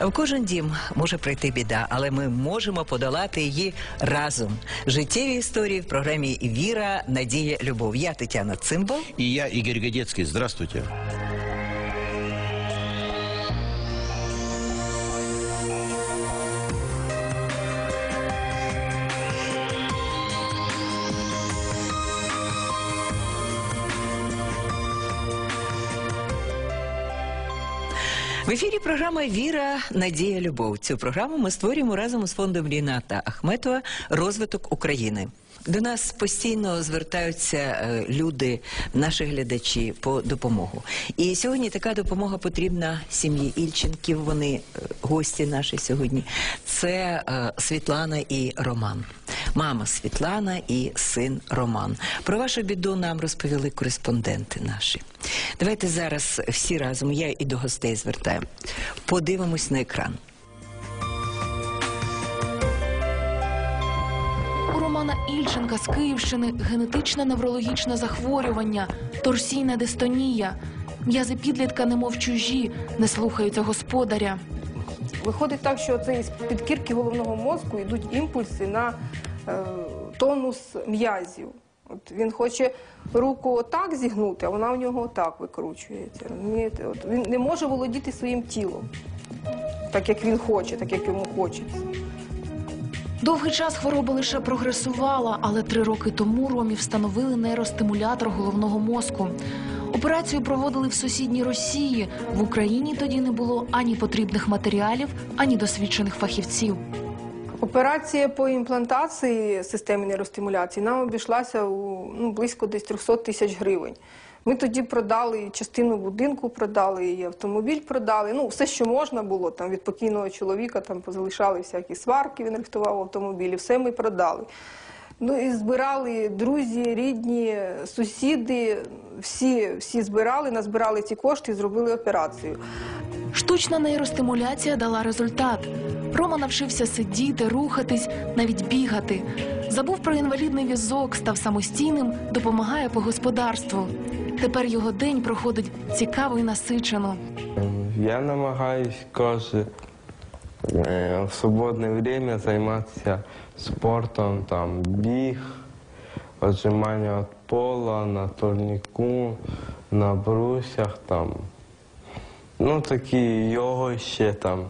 В кожен дім може прийти біда, але ми можемо подолати її разом. Життєві історії в програмі Віра, Надія, Любов. Я Тетяна Цимбо. І я, Игорь Годецкий. Здравствуйте. В ефірі програма Віра, Надія, Любов. Цю програму ми створюємо разом із фондом Ріната Ахметова Розвиток України. До нас постійно звертаються е, люди, наші глядачі, по допомогу. І сьогодні така допомога потрібна сім'ї Ільченків. Вони е, гості наші сьогодні. Це е, Світлана і Роман. Мама Світлана і син Роман. Про вашу біду нам розповіли кореспонденти наші. Давайте зараз всі разом, я і до гостей звертаю. Подивимось на екран. У Романа Ільченка з Київщини генетичне неврологічне захворювання, торсійна дистонія. М'язи підлітка немов чужі, не слухаються господаря. Виходить так, що це із підкірки головного мозку йдуть імпульси на тонус м'язів. От він хоче руку отак зігнути, а вона у нього отак викручується. От він не може володіти своїм тілом, так як він хоче, так як йому хочеться. Довгий час хвороба лише прогресувала, але три роки тому Ромі встановили нейростимулятор головного мозку. Операцію проводили в сусідній Росії. В Україні тоді не було ані потрібних матеріалів, ані досвідчених фахівців. Операція по імплантації системи нейростимуляції нам обійшлася у ну, близько десь 300 тисяч гривень. Ми тоді продали частину будинку, продали і автомобіль продали. Ну, все, що можна було там від покійного чоловіка, там позалишали всякі сварки, він рихтував автомобілі, все ми продали. Ну і збирали друзі, рідні, сусіди, всі, всі збирали, назбирали ці кошти і зробили операцію. Штучна нейростимуляція дала результат. Рома навчився сидіти, рухатись, навіть бігати. Забув про інвалідний візок, став самостійним, допомагає по господарству. Тепер його день проходить цікаво і насичено. Я намагаюсь кожен е, в свободне время займатися спортом, там біг, отжимання від пола, на турніку, на брусях там. Ну, такі його ще там.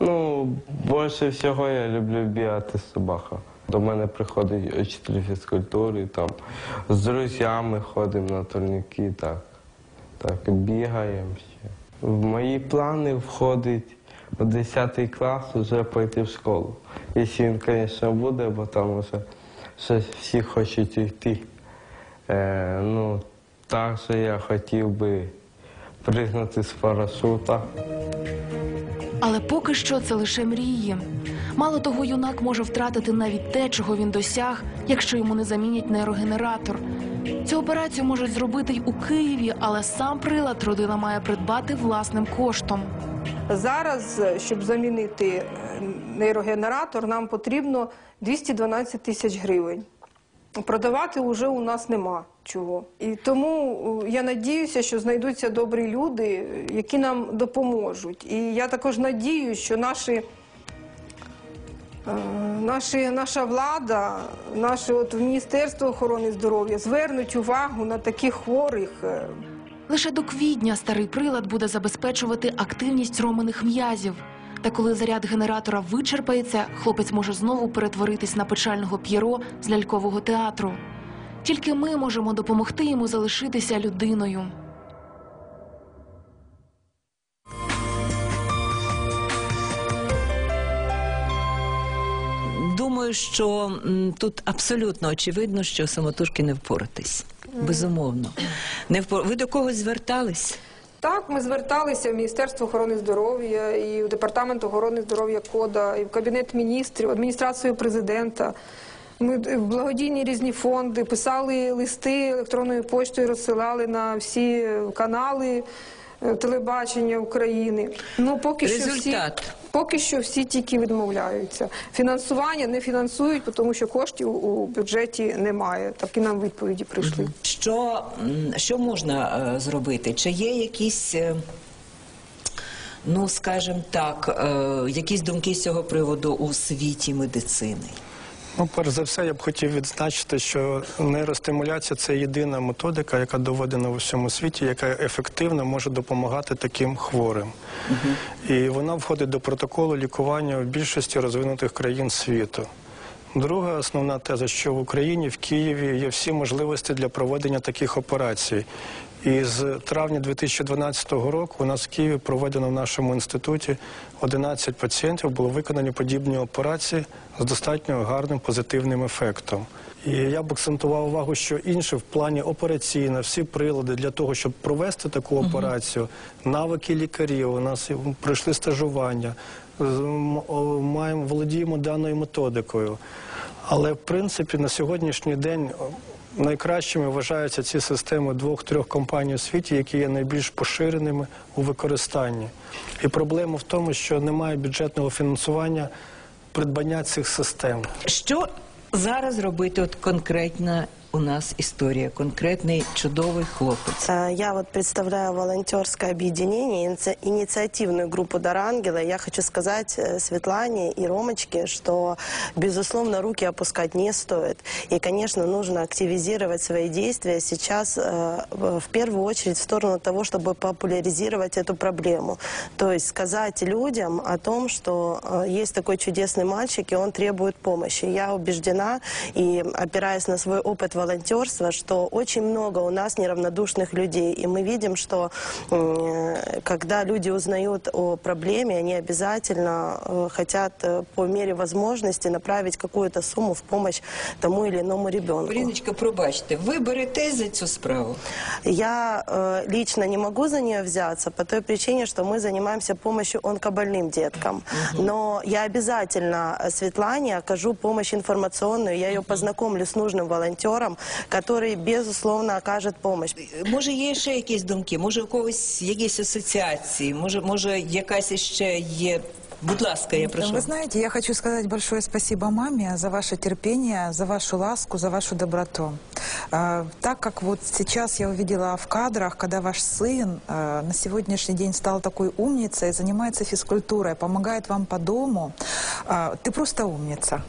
Ну, більше всього я люблю бігати собака. До мене приходить учитель фізкультури, там з друзями ходимо на турніки, так. Так, бігаємо ще. В мої плани входить в 10 клас вже пойти в школу. Якщо він, звісно, буде, бо там вже щось всі хочуть йти. Е, ну, так що я хотів би пригнути з парашута. Але поки що це лише мрії. Мало того, юнак може втратити навіть те, чого він досяг, якщо йому не замінять нейрогенератор. Цю операцію можуть зробити й у Києві, але сам прилад родина має придбати власним коштом. Зараз, щоб замінити е, нейрогенератор, нам потрібно 212 тисяч гривень. Продавати вже у нас нема чого. І тому е, я надіюся, що знайдуться добрі люди, які нам допоможуть. І я також надію, що наші, е, наші, наша влада, наше от Міністерство охорони здоров'я звернуть увагу на таких хворих. е, Лише до квітня старий прилад буде забезпечувати активність романих м'язів. Та коли заряд генератора вичерпається, хлопець може знову перетворитись на печального п'єро з лялькового театру. Тільки ми можемо допомогти йому залишитися людиною. Думаю, що тут абсолютно очевидно, що самотужки не впоратись. Безумовно. Не впор... Ви до когось звертались? Так, ми зверталися в Міністерство охорони здоров'я, і в Департамент охорони здоров'я Кода, і в Кабінет міністрів, адміністрацію президента. Ми благодійні різні фонди писали листи електронною поштою, розсилали на всі канали е, телебачення України. Ну поки що всі Результат. Поки що всі тільки відмовляються. Фінансування не фінансують, тому що коштів у бюджеті немає. Такі нам відповіді прийшли. Що, що можна е, зробити? Чи є якісь е, ну скажімо так, е, якісь думки з цього приводу у світі медицини? Ну, перш за все, я б хотів відзначити, що нейростимуляція це єдина методика, яка доведена в усьому світі, яка ефективно може допомагати таким хворим. І вона входить до протоколу лікування в більшості розвинутих країн світу. Друга основна теза, що в Україні, в Києві є всі можливості для проведення таких операцій. І з травня 2012 року у нас в Києві проведено в нашому інституті 11 пацієнтів, було виконані подібні операції з достатньо гарним позитивним ефектом. І я б акцентував увагу, що інше в плані операційно, всі прилади для того, щоб провести таку операцію, навики лікарів, у нас пройшли стажування, маємо володіємо даною методикою. Але в принципі на сьогоднішній день найкращими вважаються ці системи двох-трьох компаній у світі, які є найбільш поширеними у використанні. І проблема в тому, що немає бюджетного фінансування придбання цих систем. Що зараз робити? От конкретна у нас історія, конкретний чудовий хлопець. Э, Я вот представляю волонтерское объединение, иници- инициативную группу «Дар Ангела». Я хочу сказать э, Светлане и Ромочке, что, безусловно, руки опускать не стоит. И, конечно, нужно активизировать свои действия сейчас э, в первую очередь в сторону того, чтобы популяризировать эту проблему. То есть сказать людям о том, что есть такой чудесный мальчик, и он требует помощи. Я убеждена, и опираясь на свой опыт волонтерства, что очень много у нас неравнодушных людей. И мы видим, что э, когда люди узнают о проблеме, они обязательно э, хотят э, по мере возможности направить какую-то сумму в помощь тому или иному ребенку. Поліночка, пробачте, ви беретесь за цю справу? Я лично не могу за нее взяться по той причине, что мы занимаемся помощью онкобольным деткам. Но я обязательно Светлане окажу помощь информационную, я ее познакомлю с нужным волонтером, который, безусловно, окажет помощь. Може, є ще якісь думки? Може, у когось якісь асоціації? Може, може, якась іще є. Будь ласка, я прошу. Вы знаете, я хочу сказать большое спасибо маме за ваше терпение, за вашу ласку, за вашу доброту. Э, Так как вот сейчас я увидела в кадрах, когда ваш сын э, на сегодняшний день стал такой умницей, занимается физкультурой, помогает вам по дому, э, ты просто умница.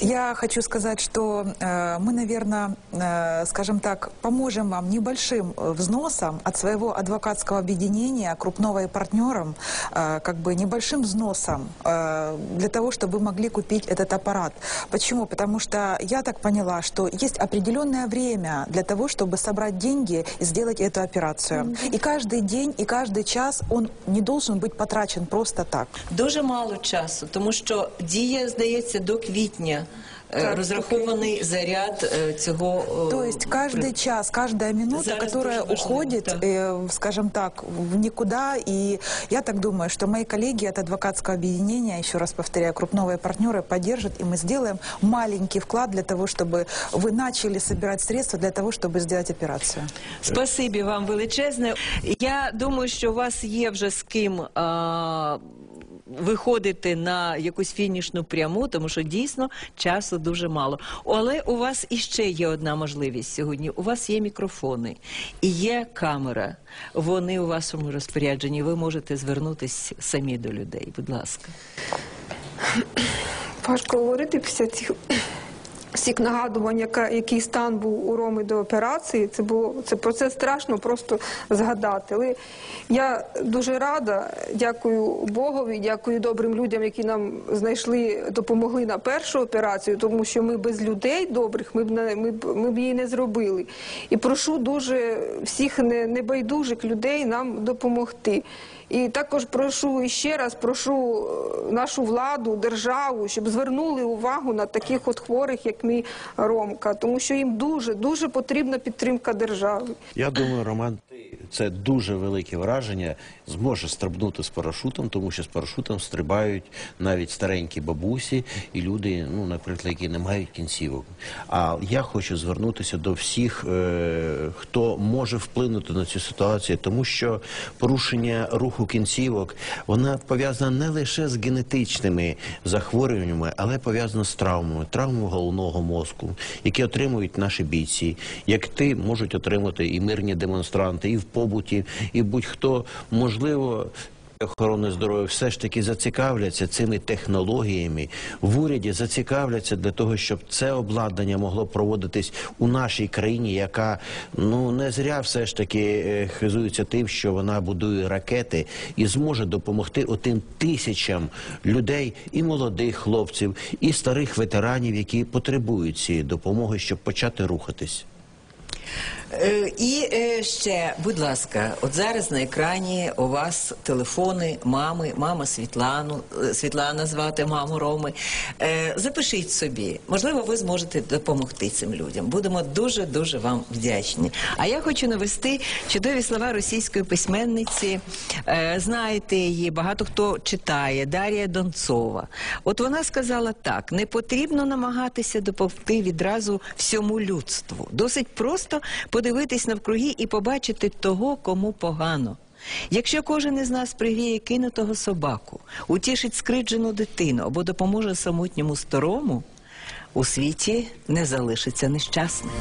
Я хочу сказать, что э, мы, наверное, э, скажем так, поможем вам небольшим э, взносом от своего адвокатского объединения, крупного и партнером, э, как бы небольшим взносом э, для того, чтобы вы могли купить этот аппарат. Почему? Потому что я так поняла, что есть определенное время для того, чтобы собрать деньги и сделать эту операцию. И каждый день, и каждый час он не должен быть потрачен просто так. Дуже мало часу, тому що діє, здається, до квітня. е, Розрахований заряд цього. То есть каждый час, каждая минута, которая уходит, э, скажем так, в никуда. И я так думаю, что мои коллеги от адвокатского объединения, еще раз повторяю, крупновые партнеры поддержат, и мы сделаем маленький вклад для того, чтобы вы начали собирать средства для того, чтобы сделать операцию. Спасибі вам величезне. Я думаю, що у вас є вже з ким а, виходити на якусь фінішну пряму, тому що дійсно часу дуже мало. Але у вас іще є одна можливість сьогодні. У вас є мікрофони і є камера. Вони у вашому розпорядженні. Ви можете звернутися самі до людей. Будь ласка. Важко говорити після цих всіх нагадувань, яка, який стан був у Роми до операції. Це було це про це страшно просто згадати. Але я дуже рада, дякую Богові, дякую добрим людям, які нам знайшли, допомогли на першу операцію, тому що ми без людей добрих ми б не ми ми б її не зробили. І прошу дуже всіх небайдужих людей нам допомогти. І також прошу ще раз прошу е, нашу владу, державу, щоб звернули увагу на таких от хворих, як мій Ромка, тому що їм дуже дуже потрібна підтримка держави. Я думаю, Роман, це дуже велике враження. Зможе стрибнути з парашутом, тому що з парашутом стрибають навіть старенькі бабусі і люди, ну, наприклад, які не мають кінцівок. А я хочу звернутися до всіх, е, хто може вплинути на цю ситуацію, тому що порушення руху кінцівок вона пов'язана не лише з генетичними захворюваннями, але пов'язана з травмами, травмами головного мозку, які отримують наші бійці, як ти можуть отримати і мирні демонстранти, і в побуті, і будь-хто можливо. охорони здоров'я все ж таки зацікавляться цими технологіями. В уряді зацікавляться для того, щоб це обладнання могло проводитись у нашій країні, яка ну не зря все ж таки е, хизується тим, що вона будує ракети і зможе допомогти отим тисячам людей, і молодих хлопців, і старих ветеранів, які потребують цієї допомоги, щоб почати рухатись. Е, І е, ще, будь ласка, от зараз на екрані у вас телефони мами, мама Світлану, е, Світлана звати маму Роми. Запишіть собі. Можливо, ви зможете допомогти цим людям. Будемо дуже дуже вам вдячні. А я хочу навести чудові слова російської письменниці. Знаєте її, багато хто читає. Дар'я Донцова. От вона сказала так: не потрібно намагатися допомогти відразу всьому людству. Досить просто подивитись навкруги і побачити того, кому погано. Якщо кожен із нас пригріє кинутого собаку, утішить скриджену дитину або допоможе самотньому старому, у світі не залишиться нещасних.